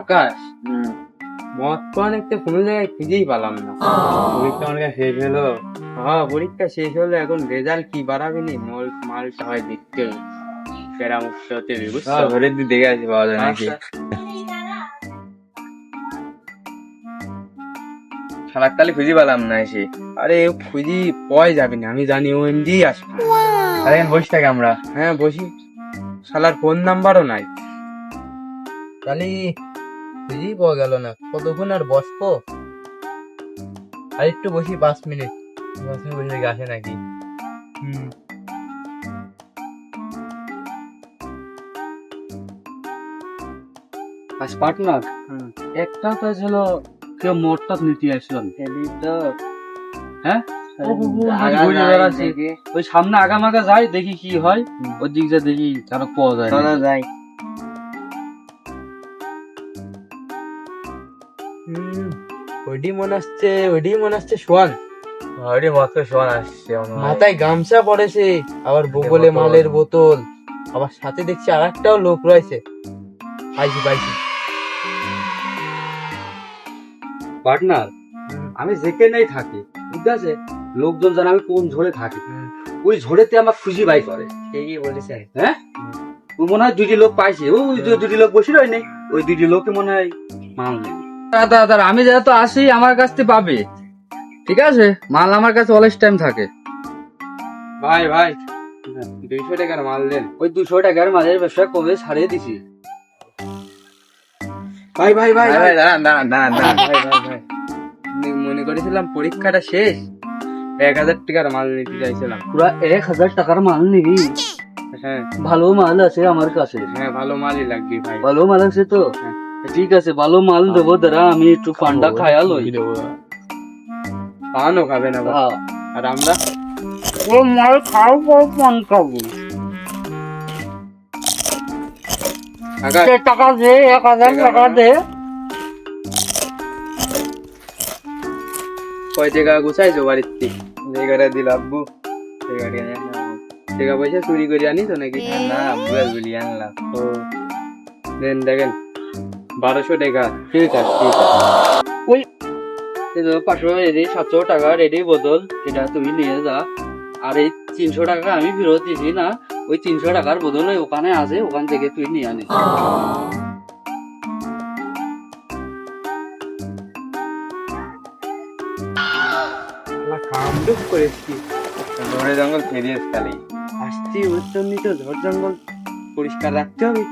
আকাশ মদ পান একটা কোনো জায়গায় খুঁজেই পেলাম না। পরীক্ষা আমার শেষ হলো। হ্যাঁ পরীক্ষা শেষ হলে এখন রেজাল্ট কি বাড়াবে নি? মল মালটা হয় দেখতে প্যারা মুক্ত হতে ঘরের দিক দেখে আসি পাওয়া যায় নাকি? আচ্ছা। শালাক তালে খুঁজে পেলাম না এসে। আরে ও খুঁজি পয় যাবে না। আমি জানি ও এমনি আসবে। আরে বসে থাকি আমরা। হ্যাঁ বসি। শালার ফোন নাম্বারও নাই। তাহলে খুঁজেই পাওয়া গেল না কতক্ষণ আর বসবো? আর একটু বসি পাঁচ মিনিট বসে বসে থেকে আসে নাকি? হুম। আজ পার্টনার একটা তো ছিল কেউ মোটটা নিতে আসল। হ্যাঁ? আগা। ওই সামনে আগামাগা যাই দেখি কি হয়। ওর দিক যা দেখি পাওয়া যায় চলো না। যাই। ওইডি মনে আসছে ওইডি মনে আসছে সোয়ান আরে মাত্র শোন আসছে মাথায় গামছা পড়েছে আবার বগলে মালের বোতল। আবার সাথে দেখছি আর একটাও লোক রয়েছে। পাইছি পাইছি পার্টনার আমি যেখানেই থাকি ঠিক আছে? লোকজন জানে আমি কোন ঝোড়ে থাকি। ওই ঝোড়েতে আমার খুশি বাই করে। ঠিকই হ্যাঁ? ও মনে হয় দুটি লোক পাইছে। ওই দুটি লোক বসে রয় নেই। ওই দুটি লোকে মনে হয় মাল নেই দাদা দাদা আমি যেহেতু আসি আমার কাছ থেকে পাবে। ঠিক আছে? মাল আমার কাছে অলস টাইম থাকে। ভাই ভাই দুইশো টাকার মাল দেন। ওই দুশো টাকার মালের ব্যবসা কবে ছাড়িয়ে দিছি? ভাই ভাই ভাই ভাই, ভাই, দাঁড়ান দাঁড়ান দাঁড়ান দাঁড়ান। ভাই ভাই ভাই মনে করেছিলাম পরীক্ষাটা শেষ। এক হাজার টাকার মাল নিতে চাইছিলাম। পুরা এক হাজার টাকার মাল নিবি? হ্যাঁ। ভালো মাল আছে আমার কাছে। হ্যাঁ ভালো মালই লাগবে ভাই। ভালো মাল আছে তো? হ্যাঁ। ঠিক আছে ভালো মাল দেবো দাঁড়া আমি একটু পান্ডা খায়া লই। পানও খাবে না ভাই। হ্যাঁ। আর আমরা? ও মাল খাও পান খাব। আকাশ টাকা দে এক হাজার টাকা দে। কয় টাকা গুছাইছো বাড়িতে? জায়গাটা দিল আব্বু টাকা পয়সা চুরি করে আনি তো নাকি না আব্বু বলি আনলাম। ও দেন দেখেন বারোশো টাকা। ঠিক আছে ঠিক আছে। ওই পাঁচশো রেডি সাতশো টাকা রেডি বদল এটা তুমি নিয়ে যা। আর এই তিনশো টাকা আমি ফেরত দিছি না ওই তিনশো টাকার বদলে ওখানে আছে ওখান থেকে তুই নিয়ে আনিস। কামড়ুক করেছি। ধরে জঙ্গল খালি আসছি ওর জন্যই তো ঝড় জঙ্গল পরিষ্কার রাখতে হবে।